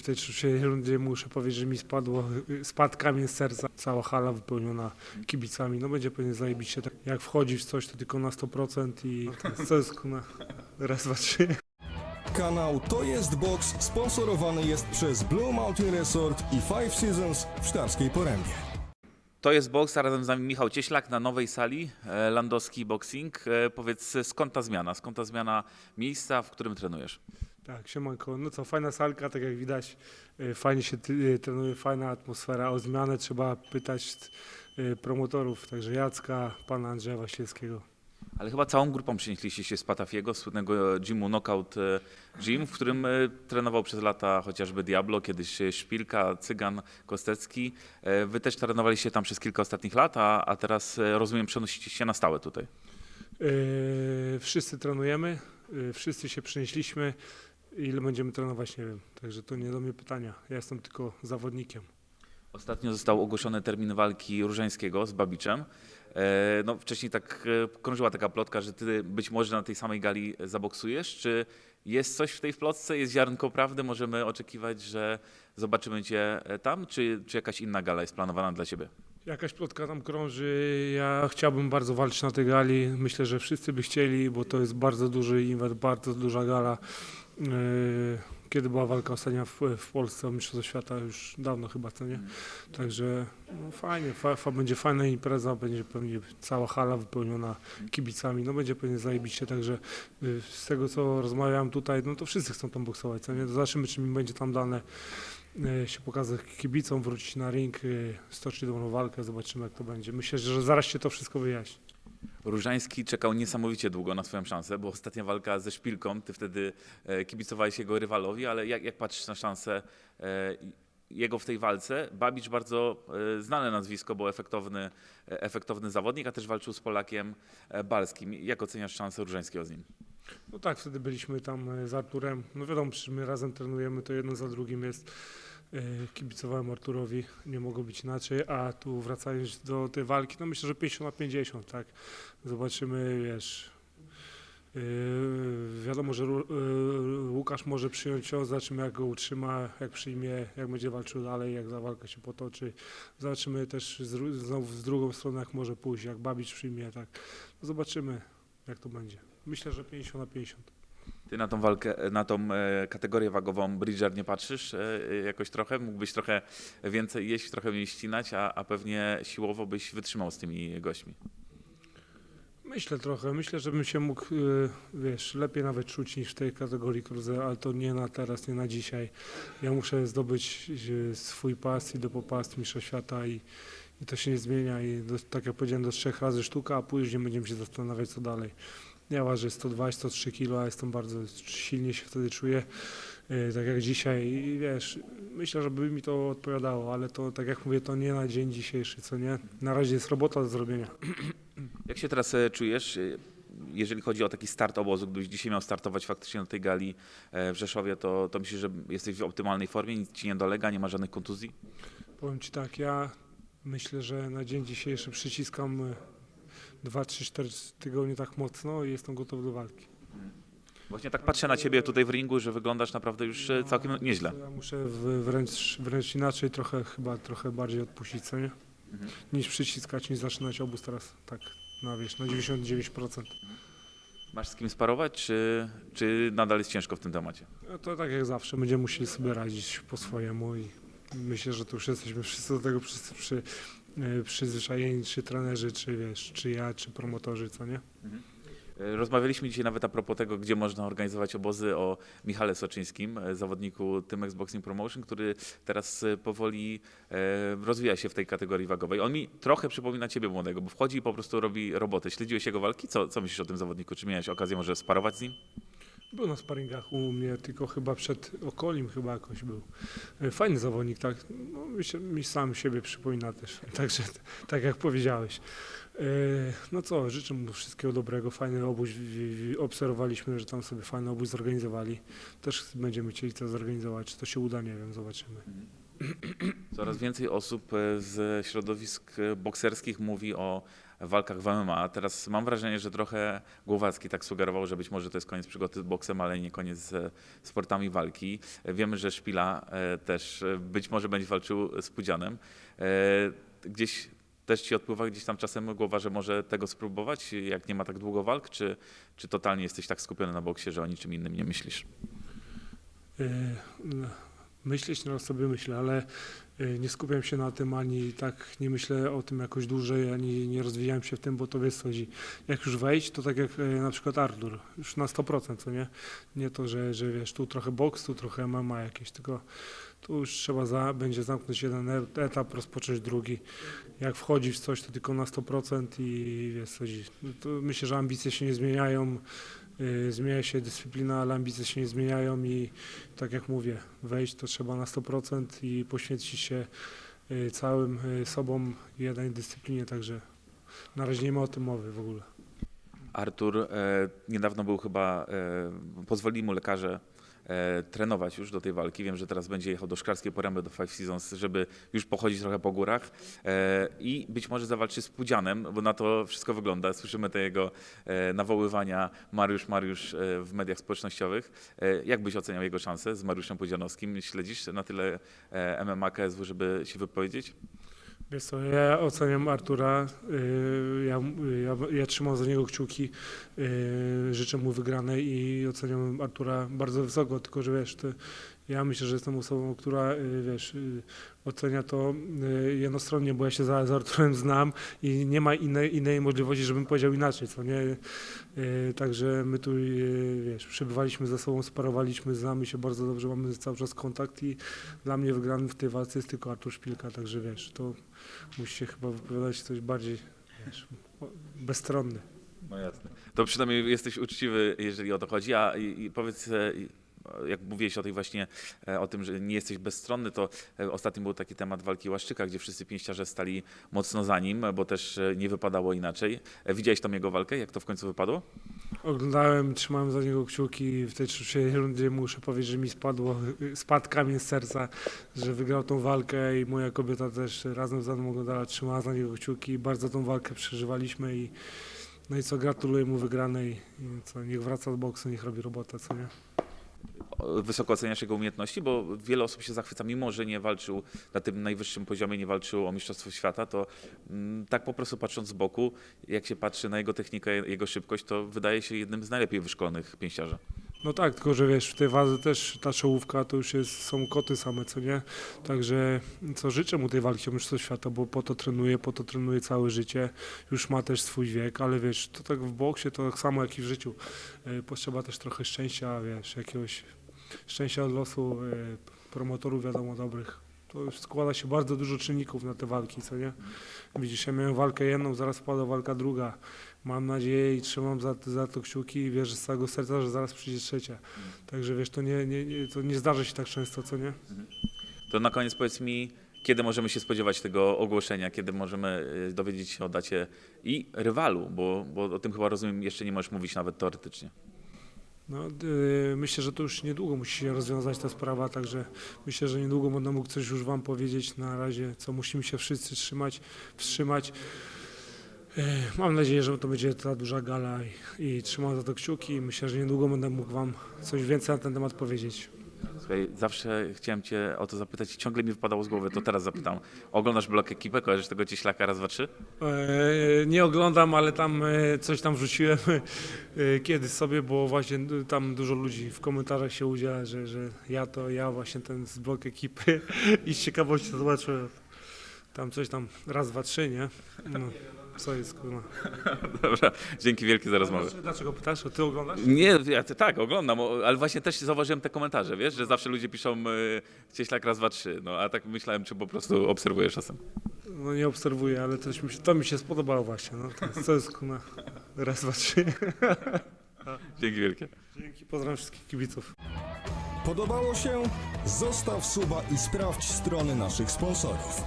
w tej trzeciej rundzie muszę powiedzieć, że mi spadło, spadł kamień z serca. Cała hala wypełniona kibicami. No będzie pewnie zajebiście. Tak, Jak wchodzi w coś, to tylko na 100% i to jest na raz, dwa, trzy. Kanał To Jest Box sponsorowany jest przez Blue Mountain Resort i Five Seasons w Sztarskiej Porębie. To jest boks, a razem z nami Michał Cieślak na nowej sali, e, Landowski Boxing. E, Powiedz, skąd ta zmiana? Skąd ta zmiana miejsca, w którym trenujesz? Tak, siemanko. No co, fajna salka, tak jak widać, y, fajnie się y, trenuje, fajna atmosfera. O zmianę trzeba pytać y, promotorów, także Jacka, pana Andrzeja Waśniewskiego. Ale chyba całą grupą przenieśliście się z Patafiego, słynnego gymu Knockout Gym, w którym trenował przez lata chociażby Diablo, kiedyś Szpilka, Cygan, Kostecki. Wy też trenowaliście tam przez kilka ostatnich lat, a, a teraz rozumiem przenosicie się na stałe tutaj. Y, Wszyscy trenujemy, wszyscy się przenieśliśmy. Ile będziemy trenować, nie wiem. Także to nie do mnie pytania. Ja jestem tylko zawodnikiem. Ostatnio został ogłoszony termin walki Różańskiego z Babiczem. E, No, wcześniej tak e, krążyła taka plotka, że ty być może na tej samej gali zaboksujesz. Czy jest coś w tej plotce, jest ziarnko prawdy? Możemy oczekiwać, że zobaczymy cię e, tam, czy, czy jakaś inna gala jest planowana dla ciebie? Jakaś plotka tam krąży. Ja chciałbym bardzo walczyć na tej gali. Myślę, że wszyscy by chcieli, bo to jest bardzo duży event, bardzo duża gala. Yy, Kiedy była walka ostatnia w, w Polsce o Mistrzostwo Świata? Już dawno chyba, co nie? Także no fajnie, fa, fa, będzie fajna impreza, będzie pewnie cała hala wypełniona kibicami, no będzie pewnie zajebiście, także y, z tego co rozmawiałem tutaj, no to wszyscy chcą tam boksować, co nie? Zobaczymy, czy mi będzie tam dane y, się pokazać kibicom, wrócić na ring, stoczyć dobrą walkę, zobaczymy jak to będzie. Myślę, że zaraz się to wszystko wyjaśni. Różański czekał niesamowicie długo na swoją szansę, bo ostatnia walka ze Szpilką, ty wtedy e, kibicowałeś jego rywalowi, ale jak, jak patrzysz na szansę e, jego w tej walce? Babicz bardzo e, znane nazwisko, bo efektowny, efektowny zawodnik, a też walczył z Polakiem Balskim. Jak oceniasz szansę Różańskiego z nim? No tak, wtedy byliśmy tam z Arturem, no wiadomo, my razem trenujemy, to jedno za drugim jest. Y, Kibicowałem Arturowi, nie mogło być inaczej, a tu wracając do tej walki, no myślę, że 50 na 50, tak. Zobaczymy, wiesz. Yy, wiadomo, że yy, Łukasz może przyjąć cios, zobaczymy jak go utrzyma, jak przyjmie, jak będzie walczył dalej, jak ta walka się potoczy. Zobaczymy też z, znowu z drugą stronę, jak może pójść, jak Babicz przyjmie, tak. No zobaczymy, jak to będzie. Myślę, że 50 na 50. Ty na tą walkę, na tą e, kategorię wagową Bridger nie patrzysz e, e, jakoś trochę? Mógłbyś trochę więcej jeść, trochę mniej ścinać, a, a pewnie siłowo byś wytrzymał z tymi gośćmi. Myślę trochę, myślę, żebym się mógł, yy, wiesz, lepiej nawet czuć niż w tej kategorii cruiser, ale to nie na teraz, nie na dzisiaj. Ja muszę zdobyć swój pas i do popast mistrza świata i, i to się nie zmienia i do, tak jak powiedziałem, do trzech razy sztuka, a później będziemy się zastanawiać co dalej. Ja ważę 120-103 kg, a jestem bardzo silnie się wtedy czuję, yy, tak jak dzisiaj i wiesz, myślę, żeby mi to odpowiadało, ale to tak jak mówię, to nie na dzień dzisiejszy, co nie? Na razie jest robota do zrobienia. Jak się teraz e, czujesz, e, jeżeli chodzi o taki start obozu, gdybyś dzisiaj miał startować faktycznie na tej gali e, w Rzeszowie, to, to myślisz, że jesteś w optymalnej formie, nic ci nie dolega, nie ma żadnych kontuzji? Powiem Ci tak, ja myślę, że na dzień dzisiejszy przyciskam 2, 3, 4 tygodnie tak mocno i jestem gotowy do walki. Właśnie tak patrzę na ciebie tutaj w ringu, że wyglądasz naprawdę już e, całkiem nieźle. Ja muszę w- wręcz, wręcz inaczej, trochę chyba trochę bardziej odpuścić, co nie? Mhm. Niż przyciskać, niż zaczynać obóz teraz tak na wiesz, na 99%. Masz z kim sparować, czy, czy nadal jest ciężko w tym temacie? No to tak jak zawsze, będziemy musieli sobie radzić po swojemu i myślę, że tu już jesteśmy wszyscy do tego przy, przy, przyzwyczajeni, czy trenerzy, czy wiesz, czy ja, czy promotorzy, co nie? E, Rozmawialiśmy dzisiaj nawet a propos tego, gdzie można organizować obozy o Michale Soczyńskim, e, zawodniku Tymex Boxing Promotion, który teraz powoli rozwija się w tej kategorii wagowej. On mi trochę przypomina ciebie młodego, bo wchodzi i po prostu robi robotę. Śledziłeś jego walki? Co, co myślisz o tym zawodniku? Czy miałeś okazję może sparować z nim? Był na sparingach u mnie, tylko chyba przed Okolim chyba jakoś był. E, Fajny zawodnik, tak. No, mi, się, mi sam siebie przypomina też. Także tak jak powiedziałeś. E, No co, życzę mu wszystkiego dobrego, fajny obóz. Obserwowaliśmy, że tam sobie fajny obóz zorganizowali. Też będziemy chcieli to zorganizować. Czy to się uda, nie wiem, zobaczymy. Coraz więcej osób e, z środowisk e, bokserskich mówi o walkach w MMA. Teraz mam wrażenie, że trochę Głowacki tak sugerował, że być może to jest koniec przygody z boksem, ale nie koniec z sportami walki. E, Wiemy, że Szpila e, też e, być może będzie walczył z Pudzianem. E, Gdzieś też ci odpływa gdzieś tam czasem głowa, że może tego spróbować, jak nie ma tak długo walk, czy, czy totalnie jesteś tak skupiony na boksie, że o niczym innym nie myślisz? No, Myśleć teraz sobie myślę, ale e, nie skupiam się na tym, ani tak nie myślę o tym jakoś dłużej, ani nie rozwijałem się w tym, bo to wiesz co chodzi. Jak już wejść, to tak jak e, na przykład Artur, już na 100%, co nie? Nie to, że, że wiesz, tu trochę boks, tu trochę MMA jakieś, tylko tu już trzeba za, będzie zamknąć jeden e- etap, rozpocząć drugi. Jak wchodzi w coś, to tylko na 100% i wiesz co chodzi. No myślę, że ambicje się nie zmieniają, zmienia się dyscyplina, ale ambicje się nie zmieniają i tak jak mówię, wejść to trzeba na 100% i poświęcić się y, całym y, sobą jednej dyscyplinie, także na razie nie ma o tym mowy w ogóle. Artur e, niedawno był chyba, e, pozwolili mu lekarze trenować już do tej walki. Wiem, że teraz będzie jechał do Szklarskiej Poręby, do Five Seasons, żeby już pochodzić trochę po górach e, i być może zawalczy z Pudzianem, bo na to wszystko wygląda. Słyszymy te jego e, nawoływania Mariusz, Mariusz e, w mediach społecznościowych. E, jak byś oceniał jego szanse z Mariuszem Pudzianowskim? Śledzisz na tyle e, MMA KSW, żeby się wypowiedzieć? Wiesz co, ja oceniam Artura, y, ja, ja, ja trzymam za niego kciuki, y, życzę mu wygranej i oceniam Artura bardzo wysoko, tylko że wiesz, ty, ja myślę, że jestem osobą, która y, wiesz, y, ocenia to y, jednostronnie, bo ja się za, za Arturem znam i nie ma innej, innej możliwości, żebym powiedział inaczej, co nie? Także my tu, wiesz, przebywaliśmy ze sobą, sparowaliśmy, znamy się bardzo dobrze, mamy cały czas kontakt i dla mnie wygrany w tej walce jest tylko Artur Szpilka, także wiesz, to musi się chyba wypowiadać coś bardziej wiesz, bezstronny. No jasne. To przynajmniej jesteś uczciwy, jeżeli o to chodzi. A i, i powiedz, e, jak mówiłeś o tej właśnie, e, o tym, że nie jesteś bezstronny, to e, ostatnio był taki temat walki Łaszczyka, gdzie wszyscy pięściarze stali mocno za nim, bo też e, nie wypadało inaczej. Widziałeś tam jego walkę? Jak to w końcu wypadło? Oglądałem, trzymałem za niego kciuki w tej trzeciej rundzie muszę powiedzieć, że mi spadło, spadł kamień z serca, że wygrał tą walkę i moja kobieta też razem ze mną oglądała, trzymała za niego kciuki, bardzo tą walkę przeżywaliśmy i no i co, gratuluję mu wygranej i co, niech wraca do boksu, niech robi robotę, co nie? Wysoko oceniasz jego umiejętności, bo wiele osób się zachwyca, mimo że nie walczył na tym najwyższym poziomie, nie walczył o Mistrzostwo Świata, to mm, tak po prostu patrząc z boku, jak się patrzy na jego technikę, jego szybkość, to wydaje się jednym z najlepiej wyszkolonych pięściarzy. No tak, tylko że wiesz, w tej wadze też ta czołówka to już jest, są koty same, co nie? Także co życzę mu tej walki o Mistrzostwo Świata, bo po to trenuje, po to trenuje całe życie. Już ma też swój wiek, ale wiesz, to tak w boksie to tak samo jak i w życiu. E, Potrzeba też trochę szczęścia, wiesz, jakiegoś szczęścia od losu, e, promotorów wiadomo dobrych. To już składa się bardzo dużo czynników na te walki, co nie? Widzisz, ja miałem walkę jedną, zaraz wpada walka druga. Mam nadzieję i trzymam za, za to kciuki i wierzę z całego serca, że zaraz przyjdzie trzecia. Także wiesz, to nie, nie, nie, to nie zdarza się tak często, co nie? To na koniec powiedz mi, kiedy możemy się spodziewać tego ogłoszenia, kiedy możemy y, dowiedzieć się o dacie i rywalu, bo, bo o tym chyba rozumiem jeszcze nie możesz mówić nawet teoretycznie. No, y, myślę, że to już niedługo musi się rozwiązać ta sprawa, także myślę, że niedługo będę mógł coś już Wam powiedzieć. Na razie, co musimy się wszyscy trzymać, wstrzymać. Y, Mam nadzieję, że to będzie ta duża gala i, i trzymam za to kciuki. Myślę, że niedługo będę mógł Wam coś więcej na ten temat powiedzieć. Słuchaj, zawsze chciałem cię o to zapytać, ciągle mi wypadało z głowy, to teraz zapytam. Oglądasz blok ekipę, kojarzysz tego cieślaka raz, dwa, trzy? E, Nie oglądam, ale tam e, coś tam wrzuciłem e, kiedyś sobie, bo właśnie tam dużo ludzi w komentarzach się udziela, że, że ja to ja właśnie ten z blok ekipy i z ciekawości to zobaczyłem. Tam coś tam raz, dwa, trzy, nie? No, co jest kurwa. Dobra, dzięki wielkie za rozmowę. Dlaczego pytasz? Ty oglądasz? Nie, ja te- tak, oglądam, o, ale właśnie też zauważyłem te komentarze, wiesz, że zawsze ludzie piszą y, cieślak raz, dwa, trzy, no a tak myślałem, czy po prostu obserwujesz czasem. No nie obserwuję, ale coś mi się, to mi się spodobało właśnie. No, to jest, co jest kurwa? Raz, dwa, trzy. Dzięki wielkie. Dzięki, pozdrawiam wszystkich kibiców. Podobało się? Zostaw suba i sprawdź strony naszych sponsorów.